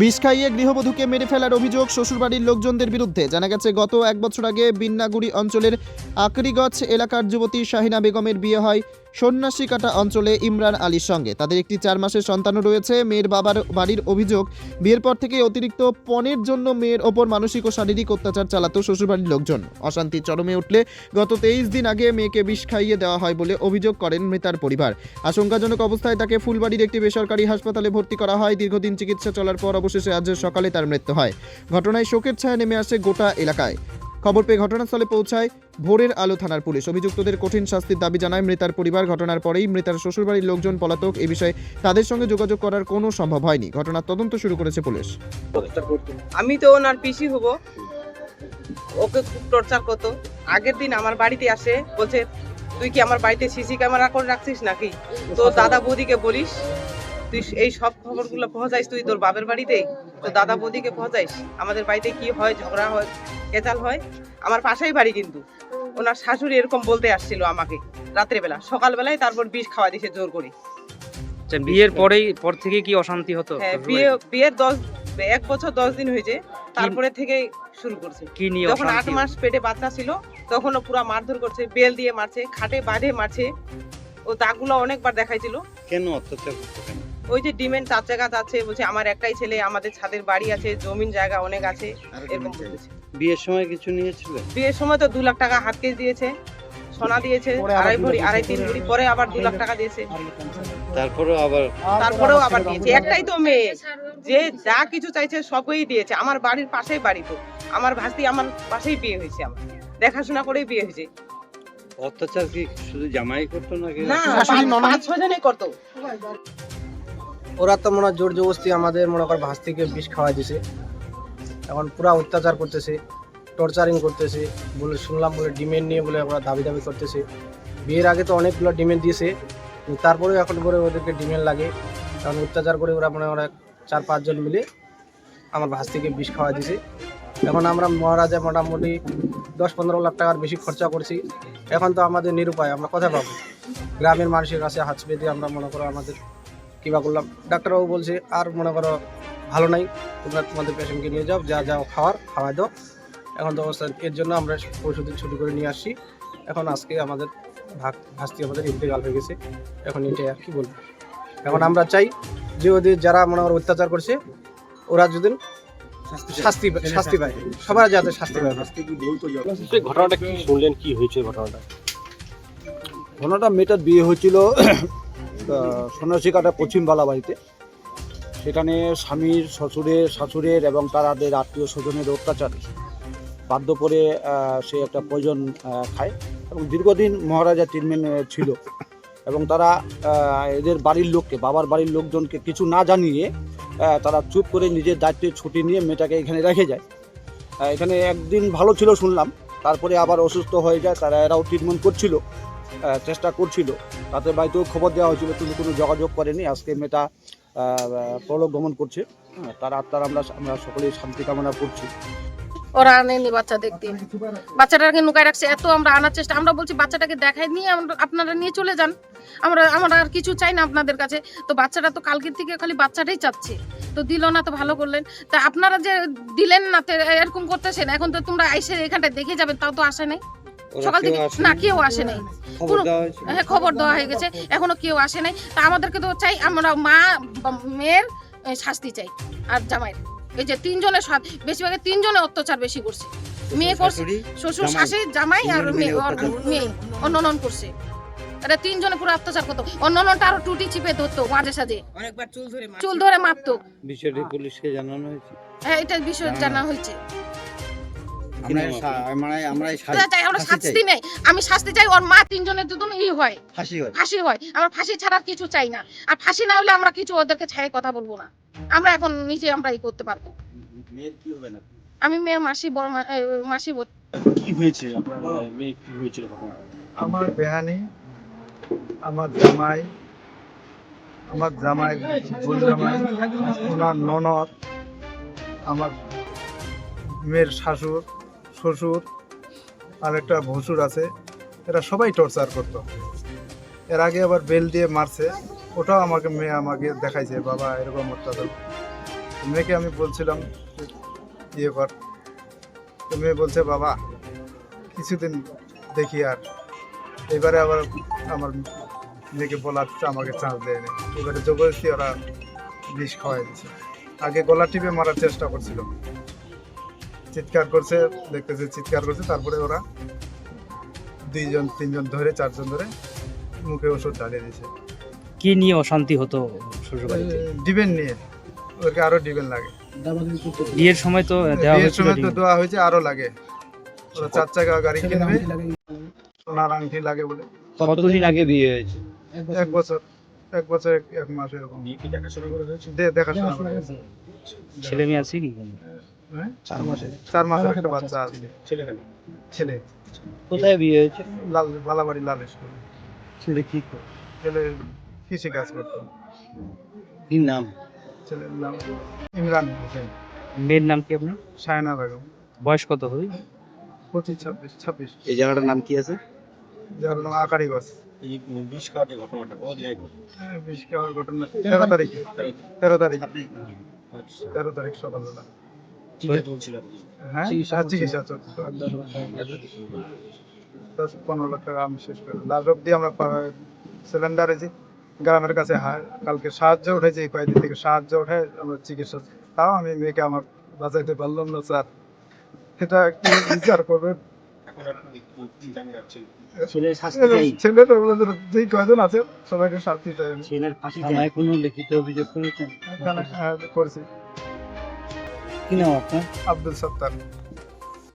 বিষ খাইয়ে গৃহবধূকে মেরে ফেলার অভিযোগ শ্বশুরবাড়ির লোকজনদের বিরুদ্ধে। জানা গেছে, গত এক বছর আগে বিন্নাগুড়ি অঞ্চলের আকরিগছ এলাকার যুবতী শাহিনা বেগমের বিয়ে হয়। সন্ন্যাসীকাটা অঞ্চলে ইমরান আলীর সঙ্গে। তাদের একটি চার মাসের সন্তানও রয়েছে। মেয়ের বাবার বাড়ির অভিযোগ, বিয়ের পর থেকে অতিরিক্ত পণের জন্য মেয়ের ওপর মানসিক ও শারীরিক অত্যাচার চালাতো শ্বশুরবাড়ির লোকজন। অশান্তি চরমে উঠলে গত তেইশ দিন আগে মেয়েকে বিষ খাইয়ে দেওয়া হয় বলে অভিযোগ করেন মৃতার পরিবার। আশঙ্কাজনক অবস্থায় তাকে ফুলবাড়ির একটি বেসরকারি হাসপাতালে ভর্তি করা হয়। দীর্ঘদিন চিকিৎসা চলার পর অবশেষে আজ সকালে তার মৃত্যু হয়। ঘটনায় শোকের ছায়া নেমে আসে গোটা এলাকায়। খবর পেয়ে ঘটনাস্থলে পৌঁছায় ভোরের আলো থানার পুলিশ। অভিযুক্তদের কঠিন শাস্তির দাবি জানায় মৃতার পরিবার। ঘটনার পরেই মৃতার শ্বশুরবাড়ির লোকজন পলাতক। এ বিষয়ে তাদের সঙ্গে যোগাযোগ করার কোনো সম্ভব হয়নি। ঘটনার তদন্ত শুরু করেছে পুলিশ। আমি তো ওনার পিসি হব। ওকে খুব টর্চার করতো। আগের দিন আমার বাড়িতে আসে, বলছে, তুই কি আমার বাড়িতে সিসি ক্যামেরা করে রাখছিস নাকি? তো দাদা বৌদিকে বলিস, তুই এই সব খবরগুলো পৌঁছাইস তুই তোর বাপের বাড়িতে? তো দাদা বৌদিকে পৌঁছাইস। আমাদের বাড়িতে কি হয়, ঝগড়া হয়, কেচাল হয়, আমার পাশেই বাড়ি কিন্তু। ওনার শাশুড়ি এরকম বলতে আসছিল আমাকে রাত্রেবেলা। সকালবেলায় তারপর বিষ খাওয়া দিছে জোর করে। আচ্ছা বিয়ের পরেই পর থেকে কি অশান্তি হতো হ্যাঁ বিয়ে বিয়ের দশ এক বছর দশ দিন হয়েছে তারপরে থেকে শুরু করছে। কি নিয়ে যখন আট মাস পেটে বাচ্চা ছিল তখনও পুরো মারধর করছে বেল দিয়ে মারছে খাটে বাঁধে মারছে। ও দাগগুলো অনেকবার দেখাইছিল। কেন অত্যাচার করতো কেন? ওই যে ডিমেন্ট চার জায়গা আছে বলছে আমার একটাই ছেলে আমাদের ছাদের বাড়ি আছে জমিন জায়গা অনেক আছে। এরকম বিয়ের সময় কিছু নিয়েছিল? বিয়ের সময় তো দু লাখ টাকা হাত কেস দিয়েছে সোনা দিয়েছে আড়াই ভরি আড়াই তিন ভরি পরে আবার দু লাখ টাকা দিয়েছে। তারপরেও আবার তারপরেও আবার দিয়েছে। একটাই তো মেয়ে যে যা কিছু চাইছে সবই দিয়েছে। আমার বাড়ির পাশেই বাড়ি তো। আমার ভাস্তি আমার পাশেই বিয়ে হয়েছে আমার। দেখাশোনা করেই বিয়ে হয়েছে। অত্যাচার কি শুধু জামাই করতো নাকি? না পাঁচ-? পাঁচ করতো। ওরা তো মনে হয় জোর জবস্তি আমাদের মনে কর ভাস থেকে বিষ খাওয়াই দিছে। এখন পুরা অত্যাচার করতেছে টর্চারিং করতেছে, বলে শুনলাম বলে ডিমেন্ড নিয়ে বলে ওরা দাবি দাবি করতেছে। বিয়ের আগে তো অনেকগুলো ডিমেন্ড দিয়েছে, তারপরেও এখন করে ওদেরকে ডিমেন্ড লাগে। কারণ অত্যাচার করে ওরা মনে হয় চার পাঁচজন মিলে আমার ভাস থেকে বিষ খাওয়াই দিছে। এখন আমরা মহারাজা মোটামুটি দশ পনেরো লাখ টাকার বেশি খরচা করছি। এখন তো আমাদের নিরুপায়, আমরা কোথায় পাবো গ্রামের মানুষের কাছে হাত পেতে আমরা মনে করো আমাদের কিবা করলাম। ডাক্তারবাবু বলছে আর মনে করো ভালো নাই তোমরা তোমাদের পেশেন্টকে নিয়ে যাও যা যাও খাওয়ার খাওয়াই দাও। এখন তো অবস্থা এর জন্য আমরা পরশুদিন ছুটি করে নিয়ে আসছি। এখন আজকে আমাদের ভাগ ভাস্তি আমাদের ইন্তেকাল হয়ে গেছে। এখন এটাই আর কি বলব? এখন আমরা চাই যে ওদের যারা মনে করো অত্যাচার করছে ওরা যদি শাস্তি শাস্তি পায় সবার যাতে শাস্তি পায়। ঘটনাটা কি শুনলেন? কি হয়েছে ঘটনাটা? ঘটনাটা মেয়েটার বিয়ে হয়েছিল সন্ন্যাসিকাটা পশ্চিম বালাবাড়িতে সেখানে স্বামীর শ্বশুরের শাশুড়ের এবং তাদের আত্মীয় স্বজনের অত্যাচারে। বাধ্য করে সে একটা প্রয়োজন খায় এবং দীর্ঘদিন মহারাজা ট্রিটমেন্ট ছিল। এবং তারা এদের বাড়ির লোককে, বাবার বাড়ির লোকজনকে কিছু না জানিয়ে তারা চুপ করে নিজের দায়িত্বে ছুটি নিয়ে মেয়েটাকে এখানে রেখে যায়। এখানে একদিন ভালো ছিল শুনলাম, তারপরে আবার অসুস্থ হয়ে যায়, তারা এরাও ট্রিটমেন্ট করছিল। চেষ্টা করছিল। তাদের বাড়িতেও খবর দেওয়া হয়েছিল কিন্তু কোনো যোগাযোগ করেনি আজকে মেয়েটা প্রলোক গমন করছে। হ্যাঁ, তার আত্মার আমরা আমরা সকলেই শান্তি কামনা করছি। ওরা আনেনি বাচ্চা দেখতে বাচ্চাটাকে নুকায় রাখছে এত আমরা আনার চেষ্টা। আমরা বলছি বাচ্চাটাকে দেখাই নিয়ে আপনারা নিয়ে চলে যান। আমরা আমরা আর কিছু চাই না আপনাদের কাছে। তো বাচ্চাটা তো কালকের থেকে খালি বাচ্চাটাই চাচ্ছে। তো দিল না তো ভালো করলেন। তা আপনারা যে দিলেন না তো এরকম করতেছেন এখন তো তোমরা আইসে এখানটায় দেখে যাবেন তাও তো আসে নাই। সকাল থেকে না কেউ আসে নাই। খবর দেওয়া হ্যাঁ খবর দেওয়া হয়ে গেছে। এখনও কেউ আসে নাই। তা আমাদেরকে তো চাই আমরা মা বা মেয়ের শাস্তি চাই আর জামাইয়ের। এই যে তিনজনের বেশিরভাগে তিনজনে অত্যাচার বেশি করছে। মেয়ে করছে শ্বশুর। শাশুড়ি জামাই আর মেয়ে মেয়ে অন্যনন করছে। এটা তিনজনে পুরো অত্যাচার করতো। অন্যননটা আরও টুটি চিপে ধরতো মাঝে সাঝে। অনেকবার চুল ধরে চুল ধরে মারতো। বিষয়টি পুলিশকে জানানো হয়েছে। হ্যাঁ এটা বিষয় জানা হয়েছে। শাস্তি নেই। আমি শাস্তি চাই ওর মা তিনজনের দুজন ই হয়। ফাঁসি হয়। আমরা ফাঁসি ছাড়া আর কিছু চাই না। আর ফাঁসি না হলে আমরা কিছু ওদেরকে ছাড়াই কথা বলব না। আমরা এখন নিজে আমরা ই করতে পারব। আমি মেয়ের মাসি বড় মাসি কি হয়েছে? আপনার মেয়ে কি হয়েছিল আমার বেহানি আমার জামাই আমার জামাই বোন জামাই ওনার ননদ আমার মেয়ের শাশুড়। শ্বশুর আর একটা ভসুর আছে, এরা সবাই টর্চার করতো। এর আগে আবার বেল দিয়ে মারছে, ওটাও আমাকে মেয়ে আমাকে দেখাইছে, বাবা, এরকম অত্যাচার মেয়েকে আমি বলছিলাম ইয়ে কর। তো মেয়ে বলছে, বাবা, কিছুদিন দেখি আর। এবারে আবার আমার মেয়েকে বলার আমাকে চান্স দেয়নি। এবারে জবরদস্তি ওরা বিষ খাওয়াই দিচ্ছে আগে গলা টিপে মারার চেষ্টা করছিল। চিৎকার করছে দেখতেছে চিৎকার করছে তারপরে ওরা দুইজন তিনজন ধরে চারজন ধরে মুখে ওষুধ ঢালিয়ে দিয়েছে। কি নিয়ে অশান্তি হতো শ্বশুরবাড়িতে? ডিবেন নিয়ে। ওদেরকে আরও ডিবেন লাগে। বিয়ের সময় তো দেওয়া বিয়ের সময় তো দেওয়া হয়েছে আরও লাগে। ওরা চার চাকা গাড়ি কিনবে সোনার আংটি লাগে বলে। কতদিন আগে বিয়ে হয়েছে? এক বছর এক বছর এক- মাস এরকম। দেখাশোনা করে। ছেলে মেয়ে আছে কি হ্যাঁ? চার মাসের একটা বাচ্চা আছে। ছেলে কোথায় বিয়ে হয়েছে? লাল বালাবাড়ি লাল স্কুল। ছেলে কি ছেলে কৃষি কাজ করতো। কি নাম? ছেলের নাম ইমরান হোসেন। মেয়ের নাম কি আপনার? সায়না বেগম। বয়স কত হবে? পঁচিশ ছাব্বিশ ছাব্বিশ। এই জায়গাটার নাম কি আছে? যার নাম আকারি গছ খাওয়ার ঘটনাটা হ্যাঁ, বিষ খাওয়ার ঘটনা। তেরো তারিখে। তেরো তারিখ। তেরো তারিখ সকালবেলা। হ্যাঁ? হ্যাঁ, চিকিৎসা চলছে দশ পনেরো লাখ টাকা আমি শেষ করে। লাস্ট অব্দি আমরা সিলিন্ডার এসে গ্রামের কাছে কালকে সাহায্য উঠেছে এই কয়েকদিন থেকে সাহায্য উঠে আমরা চিকিৎসা তাও আমি মেয়েকে আমার বাঁচাইতে পারলাম না স্যার। এটা কি বিচার করবেন ছেলের শাস্তি যেই কয়জন আছে সবাইকে শাস্তি চাই ছেলের ফাঁসি কোনো লিখিত অভিযোগ করেছেন? হ্যাঁ, করছি। কি নাম আপনার আব্দুল সত্তার